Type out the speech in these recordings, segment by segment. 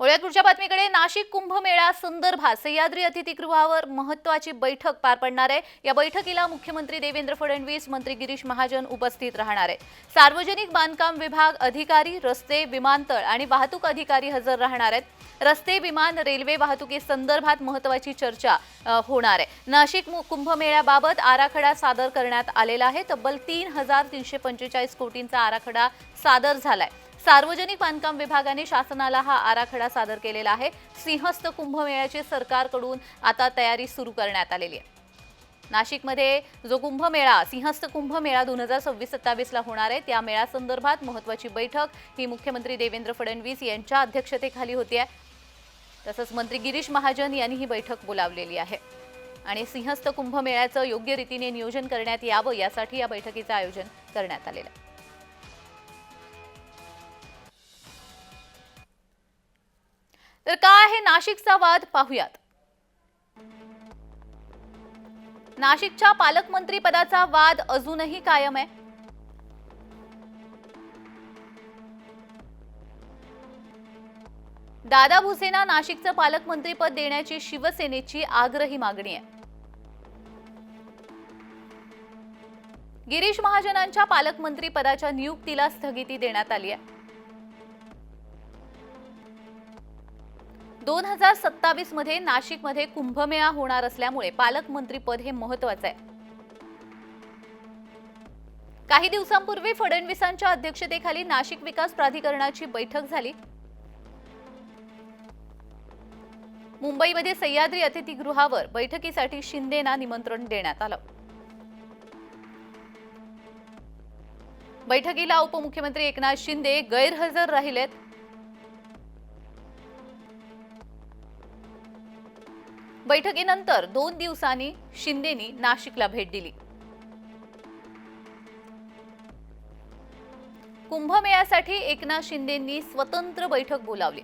वळूयात पुढच्या बातमीकडे. नाशिक कुंभमेळा संदर्भात सह्याद्री अतिथीगृहावर महत्वाची बैठक पार पडणार आहे. या बैठकीला मुख्यमंत्री देवेंद्र फडणवीस मंत्री गिरीश महाजन उपस्थित राहणार आहे सार्वजनिक बांधकाम विभाग अधिकारी रस्ते विमानतळ आणि वाहतूक अधिकारी हजर राहणार आहेत. रस्ते विमान रेल्वे वाहतुकीसंदर्भात महत्वाची चर्चा होणार आहे. नाशिक मु- कुंभमेळ्याबाबत आराखडा सादर करण्यात आलेला आहे. तब्बल तीन हजार तीनशे पंचेचाळीस कोटींचा आराखडा सादर झालाय. सार्वजनिक बांधकाम विभागाने शासनाला हा आराखडा सादर केलेला आहे. सिंहस्थ कुंभमेळ्याची सरकारकडून आता तयारी सुरू करण्यात आलेली आहे. नाशिकमध्ये जो कुंभमेळा सिंहस्थ कुंभमेळा दोन हजार सव्वीस सत्तावीसला होणार आहे त्या मेळ्यासंदर्भात महत्त्वाची बैठक ही मुख्यमंत्री देवेंद्र फडणवीस यांच्या अध्यक्षतेखाली होती आहे. तसंच मंत्री गिरीश महाजन यांनी ही बैठक बोलावलेली आहे. आणि सिंहस्थ कुंभमेळ्याचं योग्य रीतीने नियोजन करण्यात यावं यासाठी या बैठकीचं आयोजन करण्यात आलेलं आहे. तर काय आहे नाशिकचा वाद? पाहूयात. नाशिकच्या पालकमंत्री पदाचा वाद अजूनही कायम आहे. दादा भुसेना नाशिकचं पालकमंत्रीपद देण्याची शिवसेनेची आग्रही मागणी आहे. गिरीश महाजनांच्या पालकमंत्री पदाच्या नियुक्तीला स्थगिती देण्यात आली आहे. दोन हजार सत्तावीसमध्ये नाशिकमध्ये कुंभमेळा होणार असल्यामुळे पालकमंत्रीपद हे महत्वाचं आहे. काही दिवसांपूर्वी फडणवीसांच्या अध्यक्षतेखाली नाशिक विकास प्राधिकरणाची बैठक झाली. मुंबईमध्ये सह्याद्री अतिथीगृहावर बैठकीसाठी शिंदेना निमंत्रण देण्यात आलं. बैठकीला उपमुख्यमंत्री एकनाथ शिंदे गैरहजर राहिलेत. बैठकीनंतर दोन दिवसांनी शिंदेनी नाशिकला भेट दिली. कुंभमेळ्यासाठी एकनाथ शिंदेंनी स्वतंत्र बैठक बोलावली.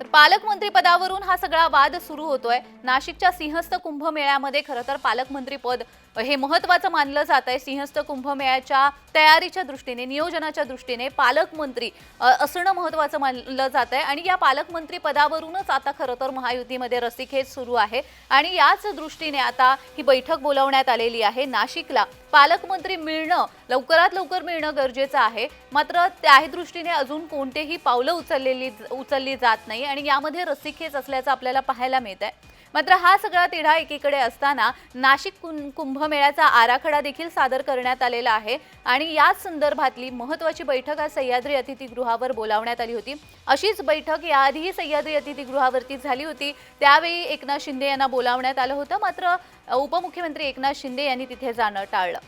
तर पालकमंत्री पदावरून हा सगळा वाद सुरू होतोय. नाशिकच्या सिंहस्थ कुंभमेळ्यामध्ये खरं तर पालकमंत्री पद हे महत्वाचं मानलं जात आहे. सिंहस्थ कुंभमेळ्याच्या तयारीच्या दृष्टीने नियोजनाच्या दृष्टीने पालकमंत्री असणं महत्वाचं मानलं जात आहे. आणि या पालकमंत्री पदावरूनच आता खरं तर महायुतीमध्ये रस्सीखेच सुरू आहे. आणि याच दृष्टीने आता ही बैठक बोलावण्यात आलेली आहे. नाशिकला पालकमंत्री मिळणं लवकरात लवकर मिळणं गरजेचं आहे. मात्र त्या दृष्टीने अजून कोणतेही पावलं उचललेली उचलली जात नाही. आणि यामध्ये रस्सीखेच असल्याचं आपल्याला पाहायला मिळत आहे मात्र हा सगळा तिढा एकीकडे असताना नाशिक कुं- कुंभमेळ्याचा आराखडा देखील सादर करण्यात आलेला आहे. आणि याच संदर्भातली महत्वाची बैठक आज सह्याद्री अतिथीगृहावर बोलावण्यात आली होती. अशीच बैठक याआधीही सह्याद्री अतिथीगृहावरती झाली होती. त्यावेळी एकनाथ शिंदे यांना बोलावण्यात आलं होतं. मात्र उपमुख्यमंत्री एकनाथ शिंदे यांनी तिथे जाणं टाळलं.